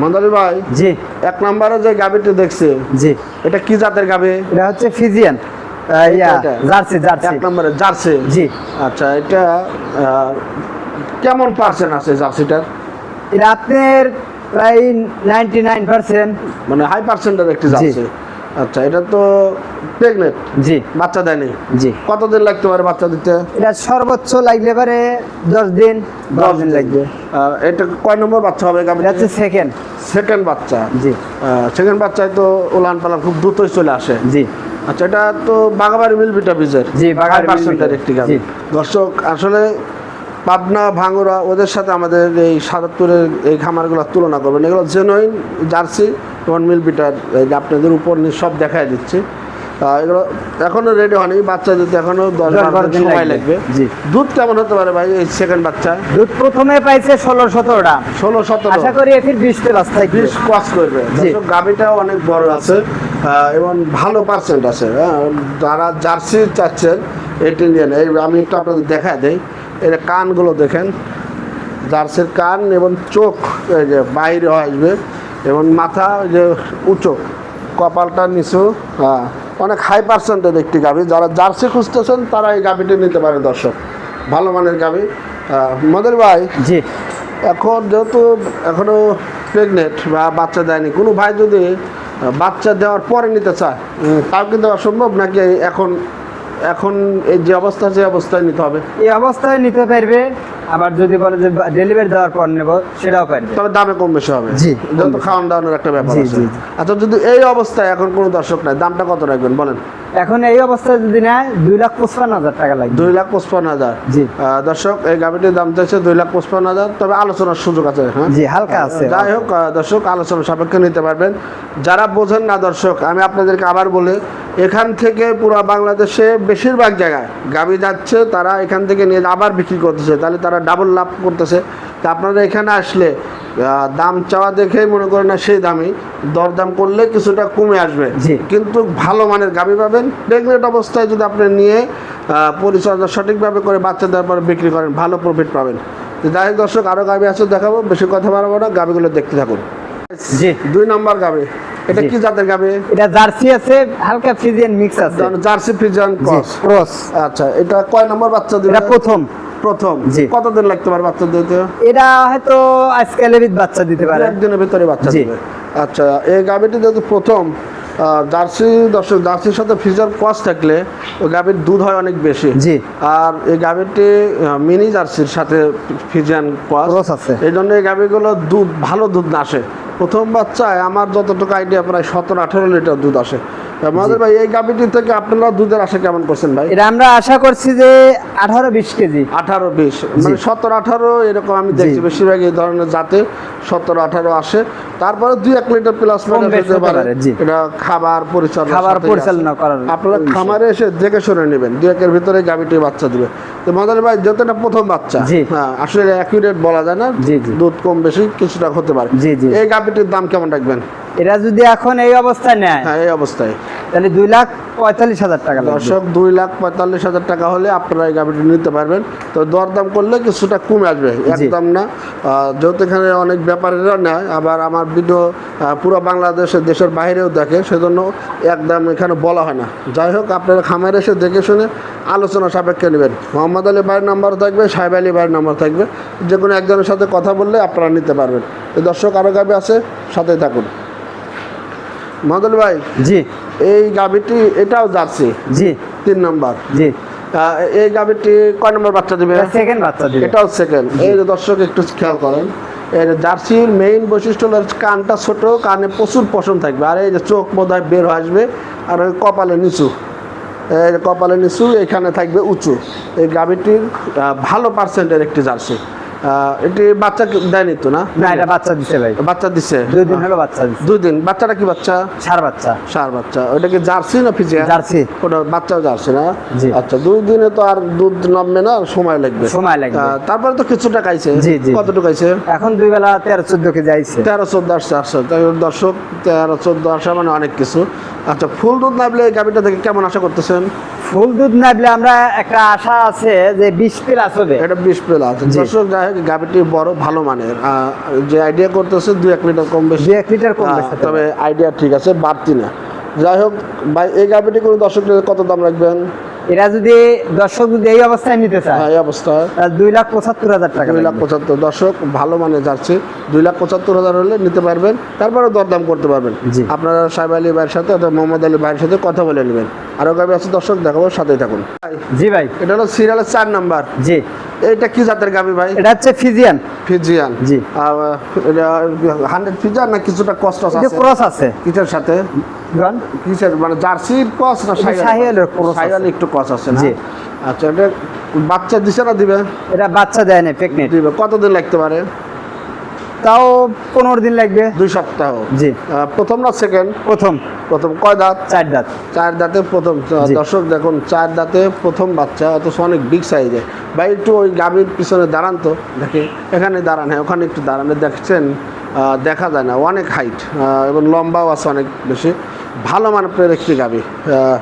মন্দারি ভাই জি। এক নম্বরে যে গাবিটি দেখছে জি। এটা কি জাতের গাবি এটা হচ্ছে ফিজিয়ান ইয়া জার্সি জার্সি। এক নম্বরে জার্সি। জি। আচ্ছা এটা কেমন পার্সেন্ট আছে জার্সিটার? এটা আপনার প্রায় নাইনটি নাইন পার্সেন্ট মানে হাই পার্সেন্টের একটি জার্সি। আচ্ছা এটা তো প্রেগনেন্ট জি। বাচ্চা দেয়নি? জি। কতদিন লাগতে পারে বাচ্চা দিতে? এটা সর্বোচ্চ লাগলে পারে দশ দিন দশ দিন লাগবে। এটা কয় নম্বর বাচ্চা হবে এটা হচ্ছে সেকেন্ড সেকেন্ড বাচ্চা? জি। সেকেন্ড বাচ্চায় তো উলান পালান খুব দ্রুতই চলে আসে। জি। আচ্ছা এটা তো বাগাবাড়ি মিল ভিটা বীজের? জি, বাঘাবাড়ি পার্সেন্টের একটি ভিটা, দর্শক আসলে পাবনা ভাঙুরা ওদের সাথে আমাদের এই সাদাত্তরের এই খামারগুলোর তুলনা করবেন। এগুলো জেনুইন জার্সি এবং মিল বিটার এই যে আপনাদের উপর নিয়ে সব দেখাই দিচ্ছি। এগুলো এখনও রেডি হয়নি বাচ্চা দিতে এখনও দশ বারো দিন সময় লাগবে। দুধ কেমন হতে পারে ভাই এই সেকেন্ড বাচ্চা? দুধ প্রথমে পাইছে ষোলো সতেরোটা ষোলো সতেরো। আশা করি এটির বিশ প্লাস থাকবে। বিশ ক্রস করবে। গাভীটাও অনেক বড় আছে এবং ভালো পার্সেন্ট আছে। হ্যাঁ যারা জার্সি চাচ্ছেন এটি নিয়ে। এই আমি একটু আপনাদের দেখা দেই। এর কানগুলো দেখেন জার্সির কান এবং চোখ এই যে বাইরে আসবে এবং মাথা যে উঁচু কপালটা নিচু হ্যাঁ অনেক হাই পার্সেন্টের একটি গাভী। যারা জার্সি খুঁজতেছেন তারা এই গাভীটি নিতে পারে দর্শক। ভালো মানের গাভী। মদের ভাই জি। এখন যেহেতু এখনও প্রেগনেন্ট বা বাচ্চা দেয়নি কোনো ভাই যদি বাচ্চা দেওয়ার পরে নিতে চায় তাও কি দেওয়া সম্ভব নাকি এখন এখন এই যে অবস্থা যে অবস্থায় নিতে হবে। এই অবস্থায় নিতে পারবে আবার যদি বলে যে ডেলিভারি দেওয়ার পর নেব সেটাও পারবে। তবে দামে কম বেশি হবে। জি। খাওয়ান দাওয়ানোর একটা ব্যাপার আছে। আচ্ছা যদি এই অবস্থায় এখন কোনো দর্শক নাই দামটা কত রাখবেন বলেন? এখন এই অবস্থায় যদি নেয় দুই লাখ পঁচপান্ন হাজার টাকা লাগবে। দুই লাখ পঁচপান্ন হাজার। জি। দর্শক এই গাভিটির দাম চাইছে দুই লাখ পঁচপান্ন হাজার তবে আলোচনার সুযোগ আছে হ্যাঁ? জি হালকা আছে। যাই হোক দর্শক আলোচনা সাপেক্ষে নিতে পারবেন। যারা বোঝেন না দর্শক আমি আপনাদেরকে আবার বলে এখান থেকে পুরো বাংলাদেশে বেশিরভাগ জায়গায় গাবি যাচ্ছে তারা এখান থেকে নিয়ে আবার বিক্রি করতেছে তাহলে তারা ডাবল লাভ করতেছে। তা আপনারা এখানে আসলে দাম চাওয়া দেখে মনে করেন না সেই দামই। দরদাম করলে কিছুটা কমে আসবে। কিন্তু ভালো মানের গাবি পাবেন। প্রেগনেন্ট অবস্থায় যদি আপনি নিয়ে পরিচর্যা সঠিকভাবে করে বাচ্চা দেওয়ার পরে বিক্রি করেন ভালো প্রফিট পাবেন। যাই হোক দর্শক আরও গাবি আছে দেখাবো বেশি কথা বাড়াবো না গাবিগুলো দেখতে থাকুন। জি। দুই নম্বর গাবে এটা কি জাতের গাবে এটা জার্সি আছে হালকা ফিজিয়ান মিক্স আছে। Jersey Friesian cross. ক্রস। আচ্ছা এটা কয় নম্বর বাচ্চা দিবে? এটা প্রথম। প্রথম। জি। কতদিন লাগতে পারে বাচ্চা দিতে? এটা হয়তো আজকালের বাচ্চা দিতে পারে। একদিনের ভিতরে বাচ্চা দিবে। আচ্ছা এই গাবিটি যেহেতু প্রথম জার্সি দর্শক জার্সির সাথে ফ্রিজার ক্রস থাকলে ওই গাবির দুধ হয় অনেক বেশি। জি। আর এই গাবিটি মিনি জার্সির সাথে ফিজিয়ান ক্রস। আছে। এই জন্য এই গাভিগুলো দুধ ভালো দুধ না আসে। প্রথম বাচ্চায় আমার যতটুকু আইডিয়া প্রায় সতেরো আঠেরো লিটার দুধ আসে। আমাদের ভাই এই গাভিটি থেকে আপনারা দুধের আশা কেমন করছেন ভাই? এটা আমরা আশা করছি যে আঠারো বিশ কেজি। আঠারো বিশ। মানে সতেরো আঠারো এরকম আমি দেখছি বেশিরভাগ এই ধরনের জাতে সতেরো আঠারো আসে। তারপরে দুই এক লিটার প্লাস হতে পারে। এটা খাবার পরিচালনা খাবার পরিচালনা করার আপনারা খামারে এসে দেখে শুনে নেবেন। দুই একের ভিতরে গাভিটি বাচ্চা দিবে। তো মজার ভাই যেহেতু এটা প্রথম বাচ্চা। হ্যাঁ আসলে অ্যাকুরেট বলা যায় না। দুধ কম বেশি কিছুটা হতে পারে। জি, জি। এই দাম কেমন রাখবেন? এটা যদি এখন এই অবস্থায় নেয় হ্যাঁ এই অবস্থায়। তাহলে দুই লাখ পঁয়তাল্লিশ হাজার টাকা দর্শক দুই লাখ পঁয়তাল্লিশ হাজার টাকা হলে আপনারা এই গাভিটি নিতে পারবেন। তো দরদাম করলে কিছুটা কমে আসবে একদম না। যেহেতু এখানে অনেক ব্যাপারীরা নেয় আবার আমার ভিডিও পুরো বাংলাদেশের দেশের বাইরেও দেখে সেজন্য একদম এখানে বলা হয় না। যাই হোক আপনারা খামারে এসে দেখে শুনে আলোচনা সাপেক্ষে নেবেন। মোহাম্মদ আলী ভাইয়ের নাম্বার থাকবে সাহেব আলী ভাইয়ের নাম্বার থাকবে। যে কোনো একজনের সাথে কথা বললে আপনারা নিতে পারবেন। দর্শক আরও গাভি আছে সাথে থাকুন। আলী ভাই জি। এই গাভিটি এটাও যাচ্ছে জি। তিন নম্বর। জি। এই গাভিটি কয় নম্বর বাচ্চা দিবে? সেকেন্ড বাচ্চা দিবে। এটাও সেকেন্ড এই যে দর্শক একটু খেয়াল করেন এর জার্সির মেইন বৈশিষ্ট্য হলো কানটা ছোট কানে প্রচুর পশম থাকবে। আর এই যে চোখ বের হয়ে আসবে আর ওই কপালে নিচু। এই কপালে নিচু এখানে থাকবে উঁচু। এই গাভিটির ভালো পার্সেন্টের একটি জার্সি। এটি বাচ্চা দেয়নি তো না? না এটা বাচ্চা দিছে ভাই। বাচ্চা দুই দিন হলো বাচ্চা দিছে। দুই দিন। বাচ্চাটা কি বাচ্চা? সার বাচ্চা। সার বাচ্চা। ওটা কি জার্সি না ফিজিয়া? জার্সি। ওটা বাচ্চাও যাচ্ছে না। আচ্ছা দুই দিনে তো আর দুধ নামবে না সময় লাগবে। সময় লাগবে। তারপরে তো কিছুটা খাইছে জি, জি। কতটুকু খাইছে এখন দুই বেলা তেরো চোদ্দ কেজি আইছে। তেরো চোদ্দ আসছে আসছে। দর্শক তেরো চোদ্দ আসা মানে অনেক কিছু। আচ্ছা ফুল দুধ নামলে গাভিটা থেকে কেমন আশা করতেছেন? ফুল দুধ না দিলে আমরা একটা আশা আছে যে বিশ প্লাস হবে এটা বিশ প্লাস। দর্শক যাই হোক গাভিটি বড় ভালো মানের। যে আইডিয়া করতেছে দু এক লিটার কম বেশি। এক লিটার কম বেশি তবে আইডিয়া ঠিক আছে বাড়তি না। যাই হোক ভাই এই গাভিটি কোনো দর্শক কত দাম রাখবেন? এরা যদি দর্শক যদি এই অবস্থায় নিতে চায় হ্যাঁ, এই অবস্থায়। দুই লাখ পঁচাত্তর হাজার টাকা দুই লাখ পঁচাত্তর। দর্শক ভালো মানে যাচ্ছে দুই লাখ পঁচাত্তর হাজার হলে নিতে পারবেন। তারপরে দরদাম করতে পারবেন। আপনারা সাহেব আলী ভাইয়ের সাথে অথবা মোহাম্মদ আলী ভাইয়ের সাথে কথা বলে নেবেন। আরও গাবি আছে দর্শক দেখাবো সাথেই থাকুন। জি ভাই। এটা হলো সিরিয়ালের চার নাম্বার। জি। এটা কি জাতের গাবি ভাই? এটা হচ্ছে ফিজিয়ান। ফিজিয়ান। জি। হান্ড্রেড ফিজিয়ান না কিছুটা কষ্ট এটা আছে? ক্রস আছে। কিসের সাথে? গন কিসের মানে জার্সির কস না এটা cross আছে। সাইওয়াল একটু কস আছে না? আচ্ছা এটা বাচ্চা দিছে না দিবে? এটা বাচ্চা দেয় না প্রেগনেন্ট দিবে। কতদিন লাগতে পারে? তাও পনেরো দিন লাগবে। দুই সপ্তাহ। জি। প্রথম না সেকেন্ড প্রথম। প্রথম। কয় দাঁত? চার দাঁত। চার দাঁতে প্রথম। দর্শক দেখুন চার দাঁতে প্রথম বাচ্চা অথচ অনেক বিগ সাইজে ভাই একটু ওই গাভীর পিছনে দাঁড়ান তো। দেখে এখানে দাঁড়ান। হ্যাঁ ওখানে একটু দাঁড়ানো। দেখছেন দেখা যায় না। অনেক হাইট এবং লম্বাও আছে অনেক বেশি। ভালো মানের একটি আহ,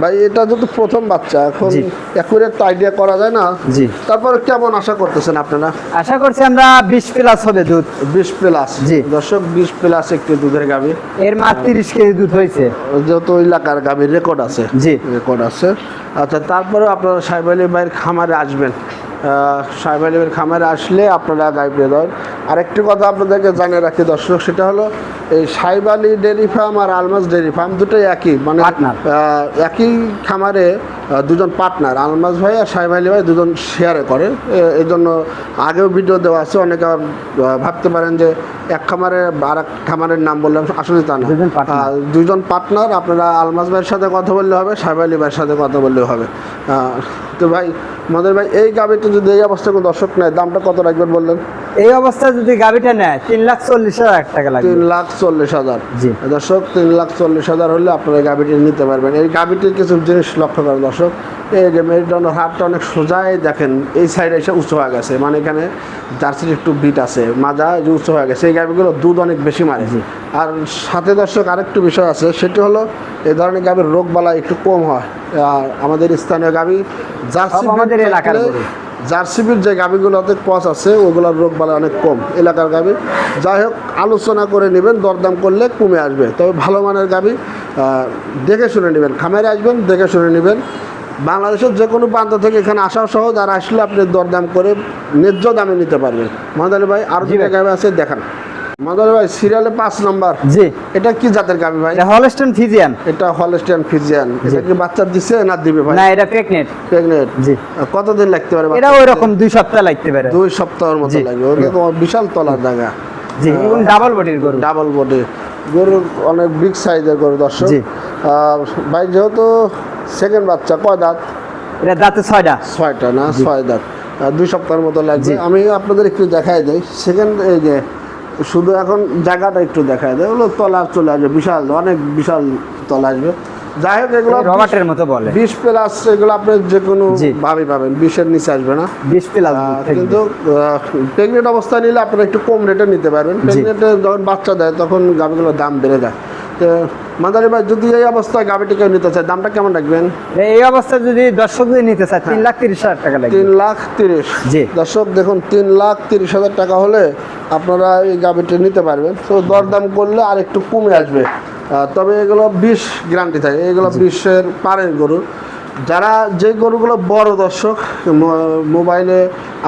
ভাই এটা যেহেতু প্রথম বাচ্চা এখন জি। একুরেট আইডিয়া করা যায় না। জি। তারপরে কেমন আশা করতেছেন আপনারা? আশা করছি আমরা বিশ প্লাস হবে দুধ। বিশ প্লাস। জি। দর্শক বিশ প্লাস একটি দুধের গাভী এর মাত্র তিরিশ কেজি দুধ হয়েছে। যত এলাকার গাভীর রেকর্ড আছে। জি। রেকর্ড আছে। আচ্ছা তারপরে আপনারা সাহেব আলী ভাইয়ের খামারে আসবেন। সাহেব আলী ভাইয়ের খামারে আসলে আপনারা গাই দেবেন আরেকটি কথা আপনাদেরকে জানিয়ে রাখি দর্শক সেটা হলো এই সাহেব আলী ডেয়ারি ফার্ম আর আলমাস ডেয়ারি ফার্ম দুটোই একই মানে। একই খামারে দুজন পার্টনার আলমাস ভাই আর সাহেব আলী ভাই দুজন শেয়ারে করে। এই জন্য আগেও ভিডিও দেওয়া আছে অনেকে ভাবতে পারেন যে এক খামারে আর এক খামারের নাম বললাম আসলে তা না। দুজন পার্টনার। আপনারা আলমাস ভাইয়ের সাথে কথা বললে হবে সাহেব আলী ভাইয়ের সাথে কথা বললেও হবে। তো ভাই মদের ভাই এই গাবিটা যদি এই অবস্থায় কোনো দর্শক নেয় দামটা কত রাখবেন বললেন? এই অবস্থায় যদি গাভিটা নেয় তিন লাখ চল্লিশ হাজার টাকা লাগবে। তিন লাখ চল্লিশ হাজার। জি। দর্শক তিন লাখ চল্লিশ হাজার হলে আপনারা গাবিটি নিতে পারবেন। এই গাবিটির কিছু জিনিস লক্ষ্য করেন দর্শক। এই যে মেরুদণ্ডের হাতটা অনেক সোজাই দেখেন এই সাইডে এসে উঁচু হয়ে গেছে। মানে এখানে জার্সির একটু বিট আছে মাজা যে উঁচু হয়ে গেছে। এই গাবিগুলো দুধ অনেক বেশি মারে। আর সাথে দর্শক আরেকটু বিষয় আছে সেটি হলো এই ধরনের গাবির রোগ বালা একটু কম হয়। আর আমাদের স্থানীয় গাবি জার্সি আমাদের এলাকার জার্সিবির যে গাভিগুলোতে পচ আছে ওগুলোর রোগ বালা অনেক কম এলাকার গাভি। যাই হোক আলোচনা করে নেবেন দরদাম করলে কমে আসবে। তবে ভালো মানের গাভি দেখে শুনে নেবেন খামারে আসবেন দেখে শুনে নেবেন। বাংলাদেশের যে কোনো প্রান্ত থেকে এখানে আসাও সহজ আর আসলে আপনি দরদাম করে ন্যায্য দামে নিতে পারবেন। মহাদ ভাই আর দুটা গাভি আছে? দেখান। মাদালি ভাই সিরিয়ালে পাঁচ নম্বর। জি। এটা কি জাতের গাভি ভাই? এটা হলস্টন ফিজিয়ান এটা হলস্টিয়ান ফিজিয়ান এটা কি বাচ্চা দিছে না দিবে ভাই? না এটা প্রেগনেন্ট প্রেগনেন্ট জি। কতদিন লাগতে পারে এটা ওই রকম দুই সপ্তাহ লাগতে পারে। দুই সপ্তাহের মতো জি। লাগবে। ওটা তো বিশাল তলার জায়গা জি এবং ডাবল বডির গরু। ডাবল বডি গরু অনেক বিগ সাইজের গরু দর্শক। জি। ভাই যেহেতু সেকেন্ড বাচ্চা কয় দাঁত? এটা দাঁতে ছয়টা। ছয়টা না? ছয় দাঁত। দুই সপ্তাহের মতো লাগবে। জি। আমি আপনাদের একটু দেখাই দিই। সেকেন্ড এই যে শুধু এখন জায়গাটা একটু দেখায় দেয়। ওগুলো তলা চলে আসবে বিশাল অনেক বিশাল তলা আসবে। যাই হোক এগুলো রবার্টের মতো বলে। বিশ প্লাস এগুলো আপনি যে কোনো। ভাবে পাবেন বিশের নিচে আসবে না। বিশ প্লাস কিন্তু প্রেগনেন্ট অবস্থায় নিলে আপনারা একটু কম রেটে নিতে পারবেন। প্রেগনেন্টে যখন বাচ্চা দেয় তখন গাভিগুলোর দাম বেড়ে যায়। তো মাদারি ভাই যদি এই অবস্থায় কেউ নিতে চায় দামটা কেমন রাখবেন? এই অবস্থায় যদি দর্শক যদি নিতে চায় তিন লাখ তিরিশ হাজার টাকা লাগবে। তিন লাখ তিরিশ। জি। দর্শক দেখুন তিন লাখ তিরিশ হাজার টাকা হলে আপনারা এই গাভিটি নিতে পারবেন। তো দরদাম করলে আর একটু কমে আসবে। তবে এগুলো বিষ গ্যারান্টি থাকে। এগুলো বিশের পারের গরু। যারা যে গরুগুলো বড় দর্শক মোবাইলে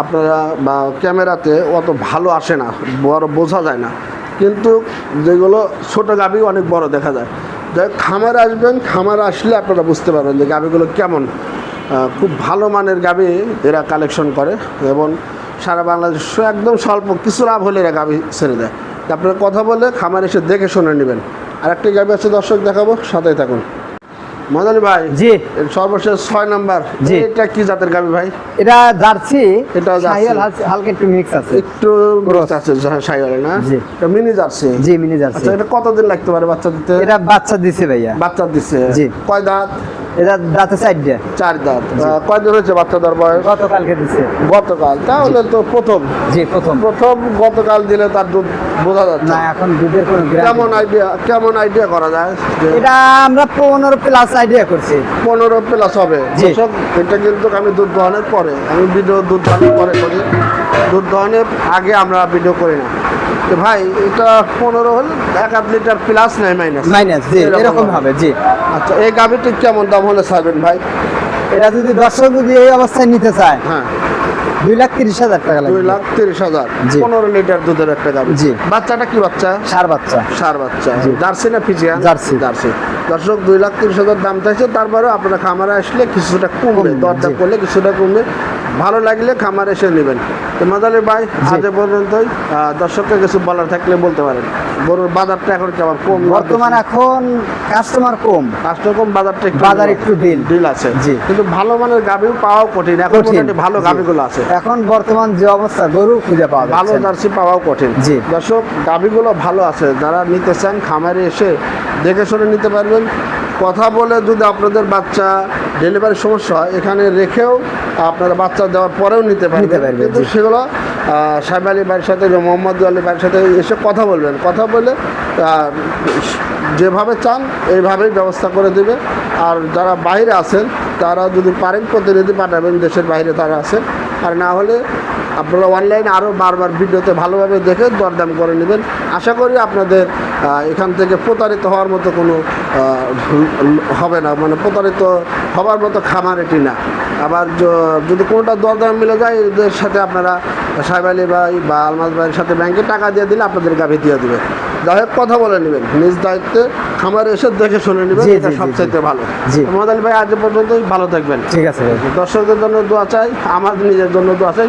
আপনারা বা ক্যামেরাতে অত ভালো আসে না বড় বোঝা যায় না। কিন্তু যেগুলো ছোট গাবি অনেক বড় দেখা যায়। যাই খামারে আসবেন, খামার আসলে আপনারা বুঝতে পারবেন যে গাভিগুলো কেমন। খুব ভালো মানের গাবি এরা কালেকশন করে এবং সারা বাংলাদেশ একদম স্বল্প কিছু লাভ হলে এরা গাভি ছেড়ে দেয়। আপনারা কথা বলে খামার এসে দেখে শুনে নেবেন। আর একটি গাবি আছে, দর্শক দেখাবো, সাথেই থাকুন। মদালি ভাই জি। সর্বশেষ ছয় নাম্বার। জি। এটা কি জাতের গাভি ভাই? এটা জার্সি এটা জার্সি। হালকা- একটু মিক্স আছে। একটু গ্রোথ আছে সাইওয়ালে না? জি। এটা মিনি জার্সি? জি মিনি জার্সি। আচ্ছা এটা কতদিন লাগতে পারে বাচ্চা দিতে? এটা বাচ্চা দিছে ভাইয়া। বাচ্চা দিচ্ছে জি। কয় দাঁত? এটা দাঁতে চারটে চার দাঁত। কয়দিন হয়েছে বাচ্চাদের বয়স? গতকালকে দিছে। গতকাল। তাহলে তো প্রথম। জি প্রথম। প্রথম গতকাল দিলে তার দুধ বোঝা যাচ্ছে। না এখন দুধের কোনো কেমন আইডিয়া কেমন আইডিয়া করা যায়? এটা আমরা পনেরো প্লাস আইডিয়া করছি। পনেরো প্লাস হবে। দর্শক, এটা কিন্তু আমি দুধ দহনের পরে আমি ভিডিও দুধ দহনের পরে করি। দুধ দহনের আগে আমরা ভিডিও করি না। তো ভাই এটা পনেরো হলে এক আধ লিটার প্লাস নেয় মাইনাস মাইনাস জি এরকম হবে জি। আচ্ছা এই কেমন দাম হলে ছাড়বেন ভাই? এটা যদি দর্শক যদি এই অবস্থায় নিতে চায় হ্যাঁ। দুই লাখ তিরিশ হাজার টাকা দুই লাখ তিরিশ হাজার পনেরো লিটার দুধের একটা গাভি। জি। বাচ্চাটা কি বাচ্চা? সার বাচ্চা। সার বাচ্চা। জার্সি না ফিজিয়ান জার্সি। জার্সি। দর্শক দুই লাখ তিরিশ হাজার দাম চাইছে তারপরেও আপনারা খামারে আসলে কিছুটা কমবে দরদাম করলে কিছুটা কমবে। ভালো লাগলে খামারে এসে নেবেন। তো মাদালি ভাই আজ পর্যন্তই। দর্শককে কিছু বলার থাকলে বলতে পারেন। গরুর বাজারটা এখন কেমন? কম বর্তমান এখন কাস্টমার কম। কাস্টমার কম বাজারটা একটু বাজার একটু ডিল। ডিল আছে। জি। কিন্তু ভালো মানের গাভিও পাওয়াও কঠিন। এখন মোটামুটি ভালো। গাভিগুলো আছে। এখন বর্তমান যে অবস্থা গরু খুঁজে পাওয়া ভালো। জার্সি পাওয়াও কঠিন। জি। দর্শক গাভিগুলো ভালো আছে। যারা নিতে চান খামারে এসে দেখে শুনে নিতে পারবেন। কথা বলে যদি আপনাদের বাচ্চা ডেলিভারির সমস্যা হয় এখানে রেখেও আপনারা বাচ্চা দেওয়ার পরেও নিতে পারবেন। নিতে কিন্তু সেগুলো সাহেব আলী বাড়ির সাথে মোহাম্মদ আলী বাড়ির সাথে এসে কথা বলবেন। কথা বলে যেভাবে চান এইভাবেই ব্যবস্থা করে দেবে। আর যারা বাইরে আছেন তারা যদি পারেন প্রতিনিধি পাঠাবেন দেশের বাইরে তারা আছেন। আর না হলে আপনারা অনলাইনে আরও বারবার ভিডিওতে ভালোভাবে দেখে দরদাম করে নেবেন। আশা করি আপনাদের এখান থেকে প্রতারিত হওয়ার মতো কোনো হবে না। মানে প্রতারিত হওয়ার মতো খামার এটি না। আবার যদি কোনোটা দরদাম মিলে যায় এদের সাথে আপনারা সাহেব আলী ভাই বা আলমাজ ভাইয়ের সাথে ব্যাংকে টাকা দিয়ে দিলে আপনাদের গাভি দিয়ে দেবে। যাই হোক কথা বলে নেবেন। নিজ দায়িত্বে খামারে এসে দেখে শুনে নেবেন এটা সবচাইতে ভালো। মোহাম্মদ আলী ভাই আজ পর্যন্তই। ভালো থাকবেন। ঠিক আছে দর্শকদের জন্য দোয়া চাই আমার নিজের জন্য দোয়া চাই।